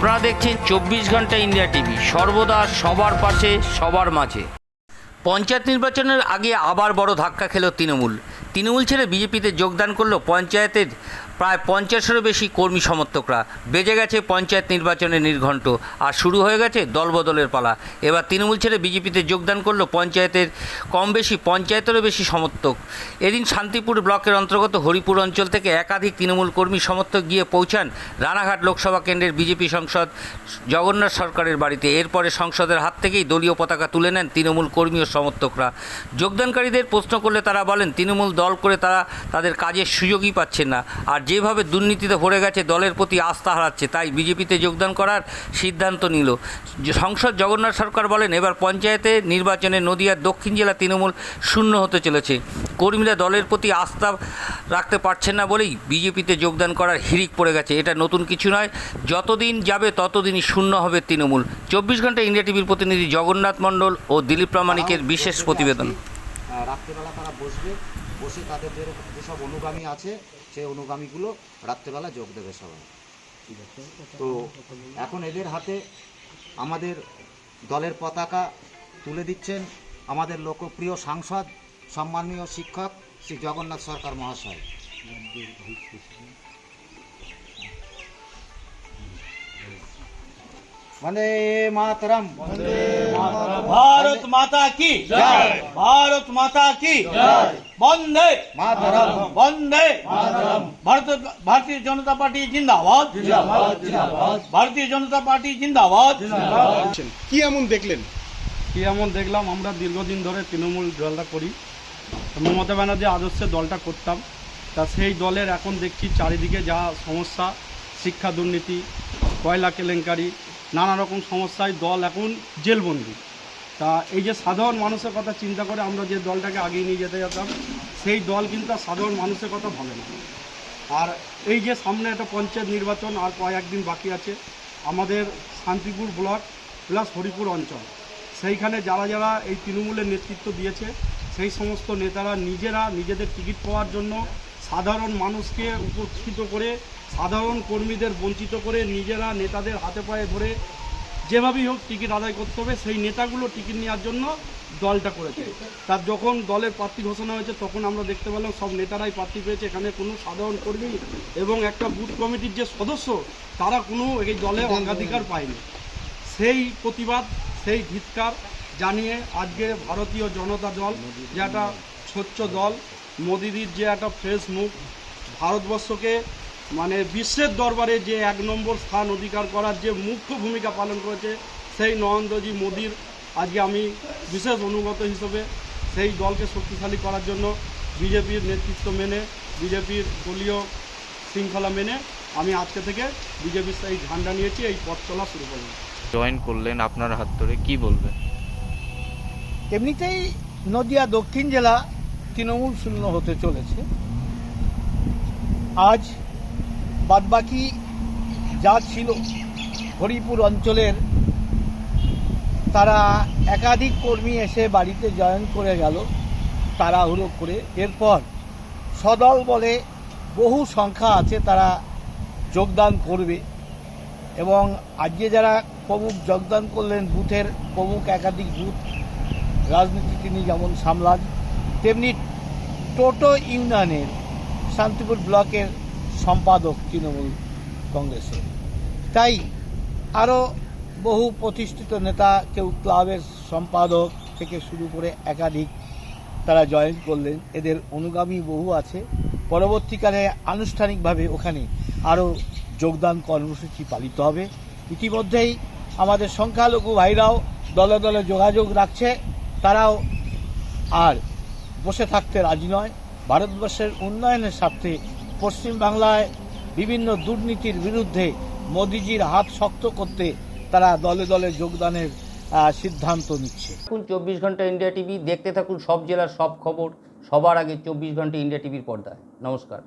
আপনারা দেখছেন চব্বিশ ঘণ্টা ইন্ডিয়া টিভি। সর্বদা সবার পাশে, সবার মাঝে। পঞ্চায়েত নির্বাচনের আগে আবার বড় ধাক্কা খেল তৃণমূল। তৃণমূল ছেড়ে বিজেপিতে যোগদান করল পঞ্চায়েতের প্রায় পঞ্চাশেরও বেশি কর্মী সমর্থকরা। বেজে গেছে পঞ্চায়েত নির্বাচনের নির্ঘণ্ট। আর শুরু হয়ে গেছে দলবদলের পালা। এবার তৃণমূল ছেড়ে বিজেপিতে যোগদান করল পঞ্চায়েতের কম বেশি পঞ্চায়েতেরও বেশি সমর্থক। এদিন শান্তিপুর ব্লকের অন্তর্গত হরিপুর অঞ্চল থেকে একাধিক তৃণমূল কর্মী সমর্থক গিয়ে পৌঁছান রানাঘাট লোকসভা কেন্দ্রের বিজেপি সংসদ জগন্নাথ সরকারের বাড়িতে। এরপরে সংসদের হাত থেকেই দলীয় পতাকা তুলে নেন তৃণমূল কর্মী ও সমর্থকরা। যোগদানকারীদের প্রশ্ন করলে তারা বলেন, তৃণমূল দল করে তারা তাদের কাজের সুযোগই পাচ্ছেন না। আর যেভাবে দুর্নীতিতে ভরে গেছে, দলের প্রতি আস্থা হারাচ্ছে, তাই বিজেপিতে যোগদান করার সিদ্ধান্ত নিল। সংসদ জগন্নাথ সরকার বলেন, এবার পঞ্চায়েতে নির্বাচনে নদিয়ার দক্ষিণ জেলা তৃণমূল শূন্য হতে চলেছে। কর্মীরা দলের প্রতি আস্থা রাখতে পারছেন না বলেই বিজেপিতে যোগদান করার হিড়িক পড়ে গেছে। এটা নতুন কিছু নয়, যতদিন যাবে ততদিনই শূন্য হবে তৃণমূল। চব্বিশ ঘণ্টা ইন্ডিয়া টিভির প্রতিনিধি জগন্নাথ মণ্ডল ও দিলীপ প্রামাণিকের বিশেষ প্রতিবেদন। রাত্রেবেলা তারা বসবে, বসে তাদের যেসব অনুগামী আছে সেই অনুগামীগুলো রাত্রেবেলা যোগ দেবে সবাই। তো এখন এদের হাতে আমাদের দলের পতাকা তুলে দিচ্ছেন আমাদের লোকপ্রিয় সাংসদ, সম্মানীয় শিক্ষক শ্রী জগন্নাথ সরকার মহাশয়। মানে মাতরম भारत माता की भारत माता की वंदे মাতরম वंदे भारत भारतीय जनता पार्टी जिंदाबाद भारतीय जनता पार्टी जिंदाबाद কি এমন দেখলেন কি এমন দেখলাম আমরা দীর্ঘদিন ধরে তৃণমূল দলটা করি মমতা ব্যানার্জি আদর্শে দলটা করতাম তা সেই দলের এখন দেখছি চারিদিকে যা সমস্যা শিক্ষা দুর্নীতি কয়লা কেলেঙ্কারি নানা রকম সমস্যায় দল এখন জেলবন্দি। তা এই যে সাধারণ মানুষের কথা চিন্তা করে আমরা যে দলটাকে আগিয়ে নিয়ে যেতে যেতাম সেই দল কিন্তু সাধারণ মানুষের কথা ভাবে না। আর এই যে সামনে একটা পঞ্চায়েত নির্বাচন আর কয়েকদিন বাকি আছে, আমাদের শান্তিপুর ব্লক প্লাস হরিপুর অঞ্চল, সেইখানে যারা যারা এই তৃণমূলের নেতৃত্ব দিয়েছে, সেই সমস্ত নেতারা নিজেরা নিজেদের টিকিট পাওয়ার জন্য সাধারণ মানুষকে উপস্থিত করে, সাধারণ কর্মীদের বঞ্চিত করে নিজেরা নেতাদের হাতে পায়ে ধরে যেভাবেই হোক টিকিট আদায় করতে হবে, সেই নেতাগুলো টিকিট নেওয়ার জন্য দলটা করেছে। তার যখন দলের প্রার্থী ঘোষণা হয়েছে, তখন আমরা দেখতে পেলাম সব নেতারাই প্রার্থী পেয়েছে। এখানে কোনো সাধারণ কর্মী এবং একটা বুথ কমিটির যে সদস্য, তারা কোনো এই দলে অগ্রাধিকার পায়নি। সেই প্রতিবাদ, সেই ধিৎকার জানিয়ে আজকে ভারতীয় জনতা দল যে একটা স্বচ্ছ দল মোদিদির যে একটা ফ্রেশ মুখ ভারতবর্ষকে মানে বিশ্বের দরবারে যে এক নম্বর স্থান অধিকার করার যে মুখ্য ভূমিকা পালন করেছে সেই নরেন্দ্রজি মোদির আজকে আমি বিশেষ অনুগত হিসেবে সেই দলকে শক্তিশালী করার জন্য বিজেপির নেতৃত্ব মেনে বিজেপির দলীয় শৃঙ্খলা মেনে আমি আজকে থেকে বিজেপির এই ঝান্ডা নিয়েছি এই পথ চলা শুরু করলাম জয়েন করলেন আপনার হাত ধরে কি বলবেন? এমনিতেই নদিয়া দক্ষিণ জেলা তৃণমূল শূন্য হতে চলেছে। আজ বাদবাকি যা ছিল হরিপুর অঞ্চলের, তারা একাধিক কর্মী এসে বাড়িতে জয়েন করে গেল, তাড়াহুড়ো করে। এরপর সদল বলে বহু সংখ্যা আছে তারা যোগদান করবে এবং আজকে যারা প্রমুখ যোগদান করলেন, বুথের প্রমুখ একাধিক বুথ, রাজনীতি তিনি যেমন সামলান তেমনি টোটো ইউনিয়নের শান্তিপুর ব্লকের সম্পাদক তৃণমূল কংগ্রেসের। তাই আরও বহু প্রতিষ্ঠিত নেতা, কেউ ক্লাবের সম্পাদক থেকে শুরু করে একাধিক তারা জয়েন করলেন। এদের অনুগামী বহু আছে। পরবর্তীকালে আনুষ্ঠানিকভাবে ওখানে আরও যোগদান কর্মসূচি পালিত হবে। ইতিমধ্যেই আমাদের সংখ্যালঘু ভাইরাও দলে দলে যোগাযোগ রাখছে। তারাও আর বসে থাকতে রাজি নয়। ভারতবর্ষের উন্নয়নের স্বার্থে পশ্চিমবাংলায় বিভিন্ন দুর্নীতির বিরুদ্ধে মোদিজির হাত শক্ত করতে তারা দলে দলে যোগদানের সিদ্ধান্ত নিচ্ছে। দেখুন চব্বিশ ঘণ্টা ইন্ডিয়া টিভি, দেখতে থাকুন সব জেলার সব খবর, সবার আগে চব্বিশ ঘণ্টা ইন্ডিয়া টিভির পর্দায়। নমস্কার।